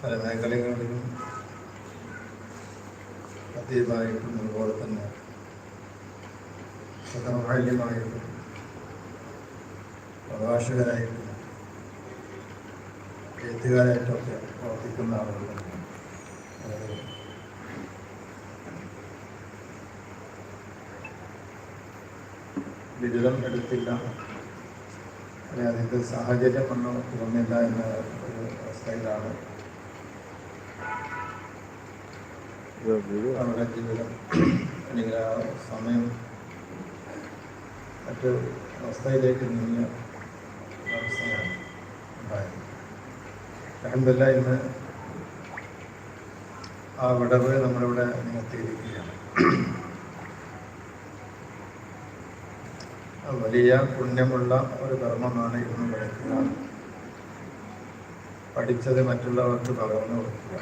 പല മേഖലകളിലും അതീതമായിട്ടും അതുപോലെ തന്നെ സഹമാല്യമായിട്ടും പ്രഭാഷകരായിട്ടും എഴുത്തുകാരായിട്ടൊക്കെ പ്രവർത്തിക്കുന്ന ആളുകളുണ്ട് ബിരുദം എടുത്തില്ല. അല്ലെ അതിന്റെ സാഹചര്യം ഒന്നും തുറന്നില്ല എന്ന ഒരു അവസ്ഥയിലാണ്. അവരുടെ ജീവിതം. അല്ലെങ്കിൽ ആ സമയം മറ്റു അവസ്ഥയിലേക്ക് നീങ്ങിയ അവസ്ഥയാണ് ഉണ്ടായത്. അഹമ്മദില്ല ഇന്ന് ആ വിടവ് നമ്മളിവിടെ നികത്തിയിരിക്കുകയാണ്. വലിയ പുണ്യമുള്ള ഒരു കർമ്മമാണ് ഇരുന്ന് പഠിക്കുക പഠിച്ചത് മറ്റുള്ളവർക്ക് പകർന്നു കൊടുക്കുക.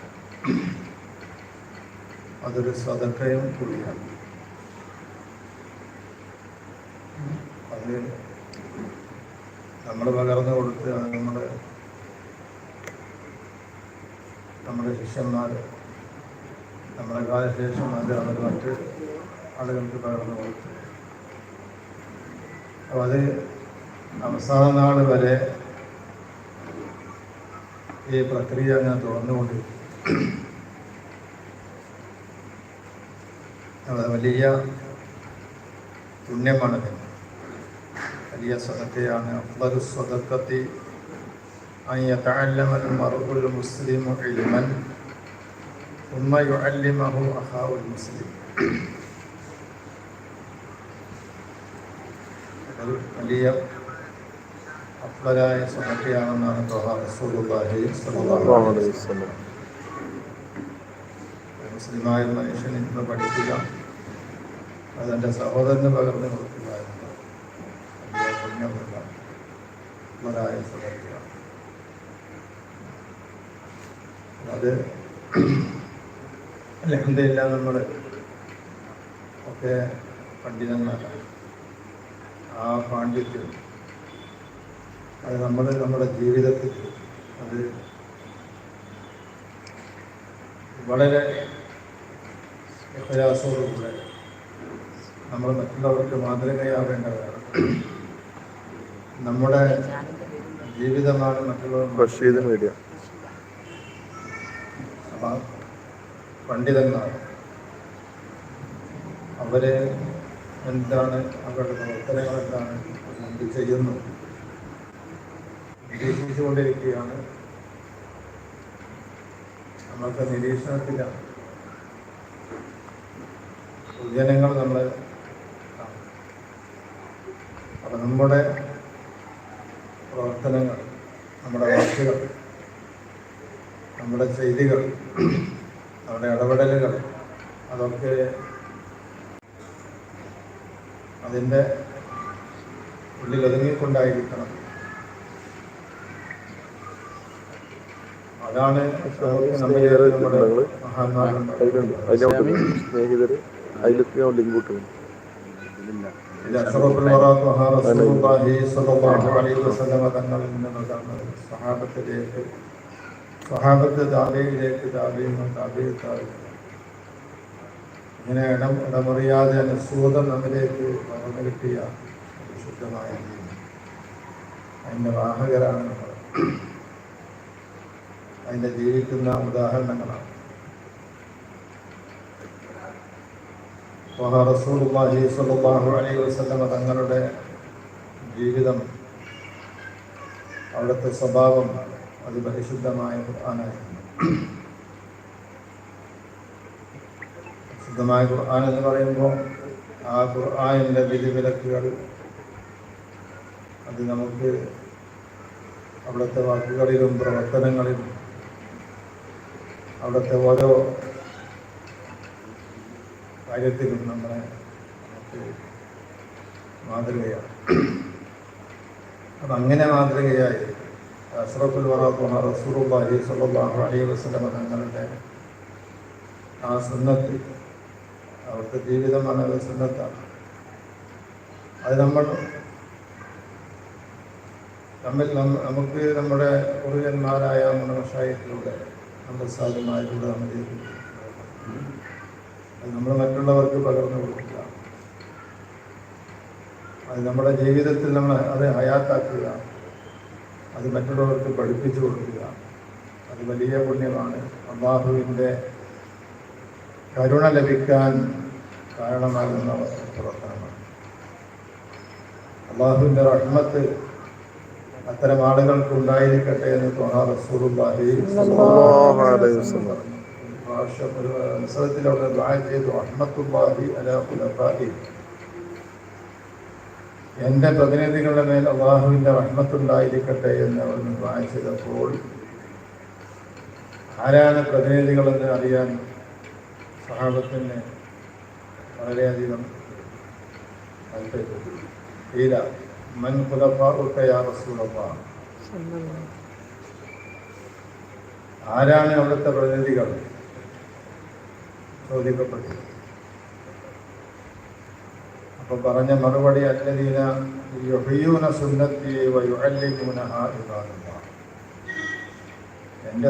അതൊരു സ്വതക്കയും കൂടിയാണ്. അത് നമ്മൾ പകർന്നു കൊടുത്ത് അത് നമ്മൾ നമ്മുടെ ശിഷ്യന്മാർ നമ്മുടെ കാലശേഷം അത് അവർ മറ്റ് ആളുകൾക്ക് പകർന്നു കൊടുത്ത് അത് അവസാന നാൾ വരെ ഈ പ്രക്രിയ അങ്ങനെ തുടർന്നുകൊണ്ട് വലിയ പുണ്യമാണ് വലിയ സ്വതക്കയാണ് അഫ്ലു സ്വതക്കത്തി അയ്യത്തല്ലമൽ മറുപുൽ മുസ്ലിം ഇൽമൻ ഉമ്മ അല്ലിമഹു അഹാവുൽ മുസ്ലിം ഒരു വലിയ അപ്ലരായ സമത്തെയാണെന്നാണ് മുസ്ലിമായ മനുഷ്യൻ ഇന്ന് പഠിക്കുക അതെന്റെ സഹോദരന് പകർന്നു കൊടുക്കുക എന്നത് അത് അല്ലെന്തെല്ലാം നമ്മൾ ഒക്കെ പണ്ഡിതന്മാരാണ് ആ പാണ്ഡിത്യം. അത് നമ്മൾ നമ്മുടെ ജീവിതത്തിൽ അത് വളരെ പ്രയാസത്തോടുകൂടെ നമ്മൾ മറ്റുള്ളവർക്ക് മാതൃകയാവേണ്ടതാണ് നമ്മുടെ ജീവിതമാണ് മറ്റുള്ളവർ മീഡിയ പണ്ഡിതന്മാർ അവർ എന്താണ് അവരുടെ പ്രവർത്തനങ്ങൾ എന്താണ് എന്ത് ചെയ്യുന്നു? നിരീക്ഷിച്ചുകൊണ്ടിരിക്കുകയാണ്. നമ്മൾക്ക് നിരീക്ഷണത്തിലാണ് പൊതുജനങ്ങൾ നമ്മൾ അപ്പം നമ്മുടെ പ്രവർത്തനങ്ങൾ നമ്മുടെ വാക്കുകൾ നമ്മുടെ ചെയ്തികൾ നമ്മുടെ ഇടപെടലുകൾ അതൊക്കെ അതിന്റെ ഉള്ളിൽ ഒതുങ്ങിക്കൊണ്ടായിരിക്കണം. അതാണ് സ്നേഹിതര് അതിലൊക്കെ ലിങ്ക് ഇത് അഷ്റഫുൽ വറാ ത്വഹ റസൂലുള്ളാഹി സ്വല്ലല്ലാഹു അലൈഹി വസല്ലമ തങ്ങളിൽ നിന്നാണ് സഹാബത്തിലേക്ക് സഹാബത്ത് താബിയിലേക്ക് താബിയും താബി താബി ഇങ്ങനെ ഇടം ഇടമറിയാതെ അനുസൂതം നമ്മിലേക്ക് പകർന്നു കിട്ടിയ വിശുദ്ധമായ ദീൻ. അതിന്റെ വാഹകരാണ് നമ്മൾ. അതിന്റെ ജീവിക്കുന്ന ഉദാഹരണങ്ങളാണ്. വസല്ലമ തങ്ങളുടെ ജീവിതം അവിടുത്തെ സ്വഭാവം അതിപരിശുദ്ധമായ ഖുർആനായിരുന്നു. ശുദ്ധമായ ഖുർആൻ എന്ന് പറയുമ്പോൾ ആ ഖുർആാനിന്റെ വിധിവിലക്കുകൾ അത് നമുക്ക് അവിടുത്തെ വാക്കുകളിലും പ്രവർത്തനങ്ങളിലും അവിടുത്തെ ഓരോ കാര്യത്തിലും നമ്മളെ നമുക്ക് മാതൃകയാണ്. അപ്പം അങ്ങനെ മാതൃകയായി അഷ്റഫുൽ വറാത്തുഹ റസൂലുള്ളാഹി സ്വല്ലല്ലാഹു അലൈഹി വസ്ലമ തങ്ങളുടെ ആ സുന്നത്ത് അവിടുത്തെ ജീവിതം വളരെ സുന്നത്താണ് അത് നമ്മൾ തമ്മിൽ നമുക്ക് നമ്മുടെ പൂർവന്മാരായ നമ്മുടെ മഷായത്തിലൂടെ നമ്മുടെ സാധ്യമായിലൂടെ നമ്മൾ അത് നമ്മൾ മറ്റുള്ളവർക്ക് പകർന്നു കൊടുക്കുക. അത് നമ്മുടെ ജീവിതത്തിൽ നമ്മൾ അത് ഹയാത്താക്കുക. അത് മറ്റുള്ളവർക്ക് പഠിപ്പിച്ചു കൊടുക്കുക. അത് വലിയ പുണ്യമാണ്. അള്ളാഹുവിന്റെ കരുണ ലഭിക്കാൻ കാരണമാകുന്ന പ്രവർത്തനമാണ്. അള്ളാഹുവിന്റെ റഹ്മത്ത് അത്തരം ആളുകൾക്ക് ഉണ്ടായിരിക്കട്ടെ എന്ന് തോന്നാ. ഒരു പ്രാവശ്യം ഒരു ചെയ്തു. അലാ എന്റെ പ്രതിനിധികളുടെ മേൽ അള്ളാഹുവിന്റെ റഹ്മത്തുണ്ടായിരിക്കട്ടെ എന്ന് അവർ വായിച്ചപ്പോൾ ചെയ്തപ്പോൾ ആരാണ് പ്രതിനിധികളെന്ന് അറിയാൻ സഹാബത്തിന് വളരെയധികം താല്പര്യപ്പെട്ടു മൻ ഖുലഫാഉക യാ റസൂലല്ലാഹ് ആരാണ് അവിടുത്തെ പ്രതിനിധികൾ? ചോദിക്കപ്പെട്ടു അപ്പൊ പറഞ്ഞ മറുപടി അല്ലദീന യുഹയ്യൂന സുന്നത്തി വയുഅല്ലിമൂനഹ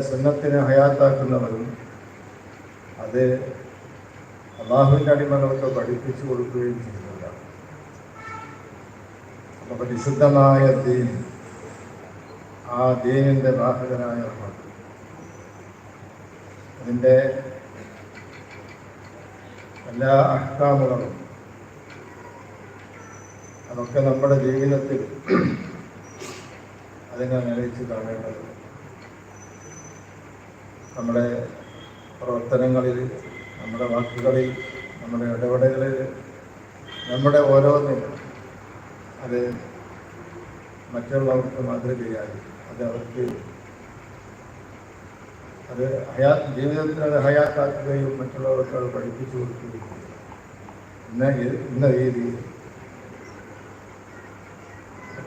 സുന്നത്തിനെ ഹയാത്താക്കുന്നവരും അത് അള്ളാഹുവിന്റെ അടിമകൾക്ക് പഠിപ്പിച്ചു കൊടുക്കുകയും ചെയ്യുന്നില്ല. അപ്പൊ പരിശുദ്ധമായ ദീൻ ആ ദീനിന്റെ വാഹകനായ അതിന്റെ എല്ലാ അഹ്കാമുകളും അതൊക്കെ നമ്മുടെ ജീവിതത്തിൽ അതിനെ നിലയിച്ച് കാണേണ്ടത് നമ്മുടെ പ്രവർത്തനങ്ങളിൽ നമ്മുടെ വാക്കുകളിൽ നമ്മുടെ ഇടപെടലുകളിൽ നമ്മുടെ ഓരോന്നിനും അത് മറ്റുള്ളവർക്ക് മാതൃകയായി അത് അവർക്ക് അത് ഹയാ ജീവിതത്തിൽ അത് ഹയാത്താക്കുകയും മറ്റുള്ളവർക്ക് അത് പഠിപ്പിച്ചു കൊടുക്കുകയും. ഇന്ന ഇന്ന രീതിയിൽ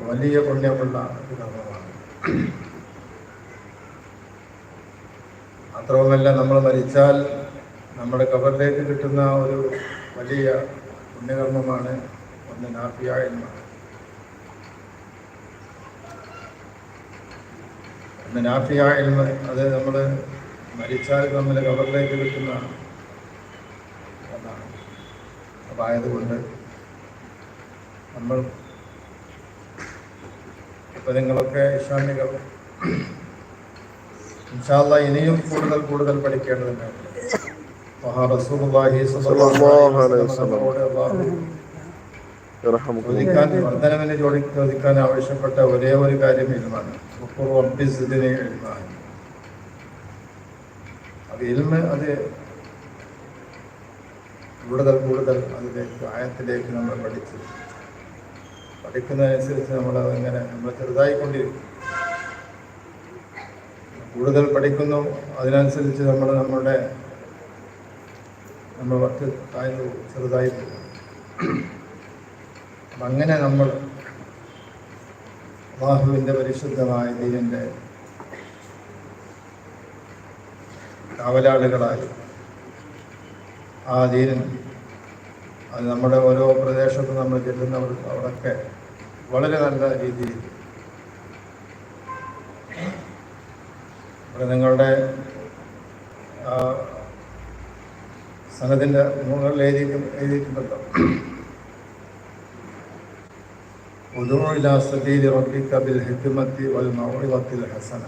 വലിയ പുണ്യമുള്ള ഒരു കർമ്മമാണ് മാത്രവുമല്ല നമ്മൾ മരിച്ചാൽ നമ്മുടെ കബറിലേക്ക് കിട്ടുന്ന ഒരു വലിയ പുണ്യകർമ്മമാണ് ഒന്ന് നാഫിയ എന്നാണ് ഒന്ന് നാഫിയ എൽമ അത് നമ്മൾ മരിച്ചാൽ നമ്മൾ കബറിലേക്ക് കിട്ടുന്ന ഒന്നാണ്. അപ്പം ആയതുകൊണ്ട് നമ്മൾ ഇപ്പം നിങ്ങളൊക്കെ ഇസ്ലാമികൾ ഇൻഷാല്ല ഇനിയും കൂടുതൽ കൂടുതൽ പഠിക്കേണ്ടതുണ്ട് മഹാ റസൂലുള്ളാഹി സ്വല്ലല്ലാഹു അലൈഹി വസല്ലം നമ്മളോട് അല്ലാഹു ഇറഹമുക്കുല്ലാഹ്. ചോദിക്കാൻ ആവശ്യപ്പെട്ട ഒരേ ഒരു കാര്യം ഇൽമാണ്. അത് ഇൽമ അത് കൂടുതൽ കൂടുതൽ അതിലേക്ക് ആയത്തിലേക്ക് നമ്മൾ പഠിച്ച്. പഠിക്കുന്നതനുസരിച്ച് നമ്മൾ അതെങ്ങനെ നമ്മൾ ചെറുതായിക്കൊണ്ടിരിക്കും. കൂടുതൽ പഠിക്കുന്നു അതിനനുസരിച്ച് നമ്മൾ നമ്മുടെ വർക്ക് താഴ്ന്നു ചെറുതായി പോകും. അങ്ങനെ നമ്മൾ അള്ളാഹുവിന്റെ പരിശുദ്ധമായ ദീനിന്റെ കാവലാളുകളായി ആ ദീനൻ അത് നമ്മുടെ ഓരോ പ്രദേശത്തും നമ്മൾ ചെല്ലുന്നവർ അവിടെയൊക്കെ വളരെ നല്ല രീതിയിൽ നിങ്ങളുടെ സംഘത്തിന്റെ നൂലുകളിൽ എഴുതിയിട്ടും എഴുതിയിട്ടുണ്ടല്ലോ. ഉദൂഇല സബീലി റബ്ബിക ബിൽ ഹിക്മത്തി വൽ ഹസന.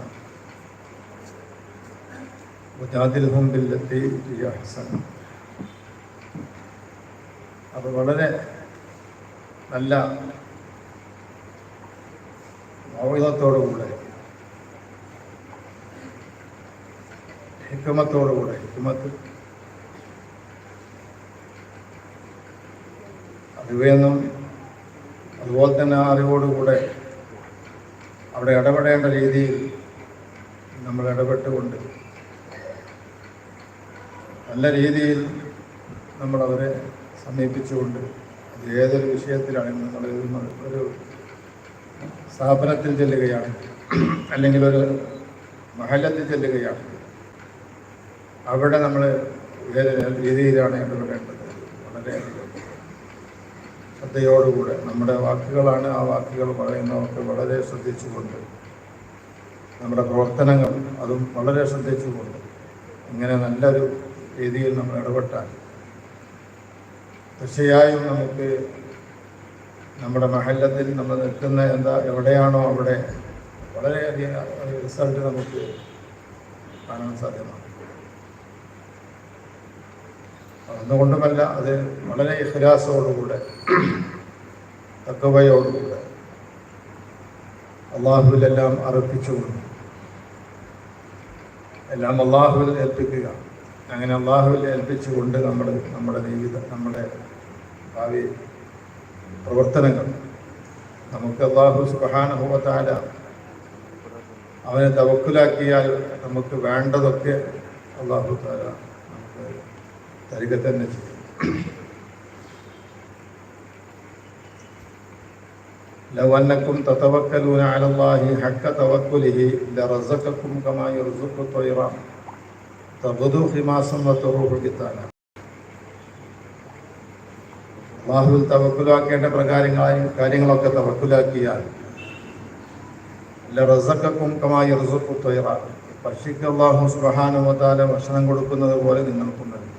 അപ്പോൾ വളരെ നല്ല മൗഹിതത്തോടുകൂടെ ഹിക്മത്തോടുകൂടെ ഹിക്മത്ത് അറിവെന്നും അതുപോലെ തന്നെ ആ അറിവോടുകൂടെ അവിടെ ഇടപെടേണ്ട രീതിയിൽ നമ്മൾ ഇടപെട്ടുകൊണ്ട് നല്ല രീതിയിൽ നമ്മളവരെ സമീപിച്ചുകൊണ്ട് അത് ഏതൊരു വിഷയത്തിലാണ് നമ്മൾ ഒരു സ്ഥാപനത്തിൽ ചെല്ലുകയാണ് അല്ലെങ്കിൽ ഒരു മഹലത്തിൽ ചെല്ലുകയാണ്. അവിടെ നമ്മൾ ഏത് രീതിയിലാണ് ഇടപെടേണ്ടത്? വളരെയധികം ശ്രദ്ധയോടുകൂടെ. നമ്മുടെ വാക്കുകളാണ് ആ വാക്കുകൾ പറയുന്നവർക്ക് വളരെ ശ്രദ്ധിച്ചുകൊണ്ട്. നമ്മുടെ പ്രവർത്തനങ്ങൾ അതും വളരെ ശ്രദ്ധിച്ചുകൊണ്ട്. ഇങ്ങനെ നല്ലൊരു രീതിയിൽ നമ്മൾ ഇടപെട്ടാൽ തീർച്ചയായും നമുക്ക് നമ്മുടെ മഹല്ലത്തിൽ നമ്മൾ നിൽക്കുന്ന എന്താ എവിടെയാണോ അവിടെ വളരെയധികം റിസൾട്ട് നമുക്ക് കാണാൻ സാധ്യമാണ്. ഒന്നുകൊണ്ടുമല്ല അത് വളരെ ഇഹ്ലാസോടുകൂടെ തക്കവയോടുകൂടെ അള്ളാഹുവിലെല്ലാം അർപ്പിച്ചുകൊണ്ട് എല്ലാം അള്ളാഹുവിൽ ഏൽപ്പിക്കുക. അങ്ങനെ അള്ളാഹുവിൽ ഏൽപ്പിച്ചുകൊണ്ട് നമ്മൾ നമ്മുടെ ജീവിതം നമ്മുടെ ഭാവി പ്രവർത്തനങ്ങൾ നമുക്ക് അള്ളാഹു സുബാനുഭവത്താല അവനെ തവക്കുലാക്കിയാൽ നമുക്ക് വേണ്ടതൊക്കെ അള്ളാഹു താല നമുക്ക് തരിക തന്നെ ചെയ്യും لو أنكم تتوكلون على الله حق توكله لرزقكم كما يرزق الطير تغدو خماسا وتروح بطانا അള്ളാഹുവിൽ തവക്കുലാക്കേണ്ട പ്രകാരങ്ങളായി കാര്യങ്ങളൊക്കെ തവക്കുലാക്കിയാൽ റസക്കും കമായി റസക്കു തൊയറ പക്ഷിക്ക് അള്ളാഹു സുബഹാനുമതാല ഭക്ഷണം കൊടുക്കുന്നത് പോലെ നിങ്ങൾക്കും നൽകും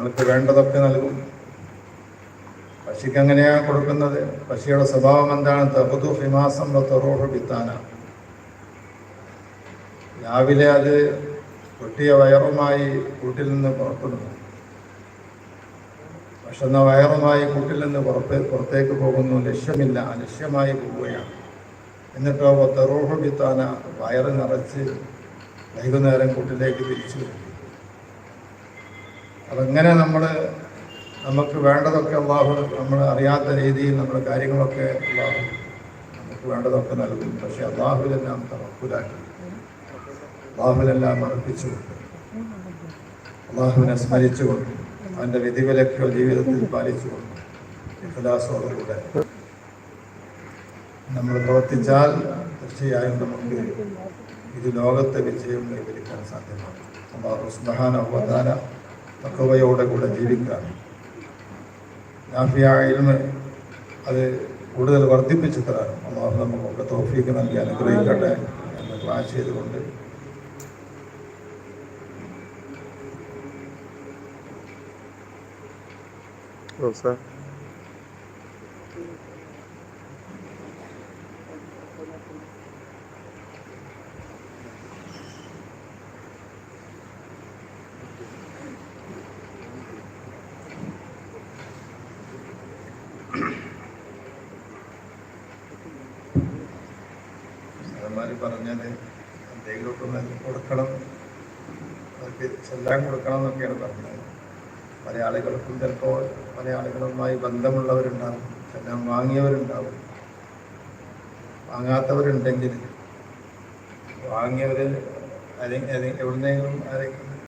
നിങ്ങൾക്ക് വേണ്ടതൊക്കെ നൽകും. പശിക്ക് എങ്ങനെയാണ് കൊടുക്കുന്നത്? പശിയുടെ സ്വഭാവം എന്താണ്? തപുതു ഹിമാസം തൊറോഹ് ബിത്താന. രാവിലെ അത് പൊട്ടിയ വയറുമായി കൂട്ടിൽ നിന്ന് പുറപ്പെടുന്നു. വിശന്ന വയറുമായി കൂട്ടിൽ നിന്ന് പുറത്ത് പുറത്തേക്ക് പോകുന്നു. ലക്ഷ്യമില്ല അലക്ഷ്യമായി പോവുകയാണ്. എന്നിട്ടോ തെറോഹ് ബിത്താന വയറ് നിറച്ച് വൈകുന്നേരം കൂട്ടിലേക്ക് തിരിച്ചു വരും അതങ്ങനെ നമ്മൾ നമുക്ക് വേണ്ടതൊക്കെ അള്ളാഹു നമ്മൾ അറിയാത്ത രീതിയിൽ നമ്മുടെ കാര്യങ്ങളൊക്കെ അള്ളാഹു നമുക്ക് വേണ്ടതൊക്കെ നൽകും. പക്ഷെ അള്ളാഹുലെല്ലാം അർപ്പിച്ചു അർപ്പിച്ചുകൊണ്ട് അള്ളാഹുവിനെ സ്മരിച്ചുകൊണ്ട് അവന്റെ വിധിവിലക്കോ ജീവിതത്തിൽ പാലിച്ചുകൊണ്ട് ഇഖലാസോടുകൂടെ. നമ്മൾ പ്രവർത്തിച്ചാൽ തീർച്ചയായും നമുക്ക് ഇത് ലോകത്തെ വിജയം കൈവരിക്കാൻ സാധ്യമാണ് അള്ളാഹു സ്മഹാന അവതാര തക്കവയോടെ കൂടെ ജീവിക്കാൻ. നാഫിയായിരുന്നു അത് കൂടുതൽ വർദ്ധിപ്പിച്ചു തരാനും അള്ളാഹു നമുക്കൊക്കെ തോഫീക്ക് നൽകി അനുഗ്രഹിക്കട്ടെ എന്ന് ക്ലാസ് ചെയ്തുകൊണ്ട്. സാർ. സാറന്മാർ പറഞ്ഞത് എന്തെങ്കിലുമൊക്കെ കൊടുക്കണം. അവർക്ക് ചെല്ലാൻ കൊടുക്കണം എന്നൊക്കെയാണ് പറഞ്ഞത്. പല ആളുകൾക്കും ചിലപ്പോൾ പല ആളുകളുമായി ബന്ധമുള്ളവരുണ്ടാവും ചെല്ലാൻ വാങ്ങിയവരുണ്ടാവും. വാങ്ങാത്തവരുണ്ടെങ്കിൽ വാങ്ങിയവർ അല്ലെങ്കിൽ എവിടുന്നെങ്കിലും ആരെങ്കിലും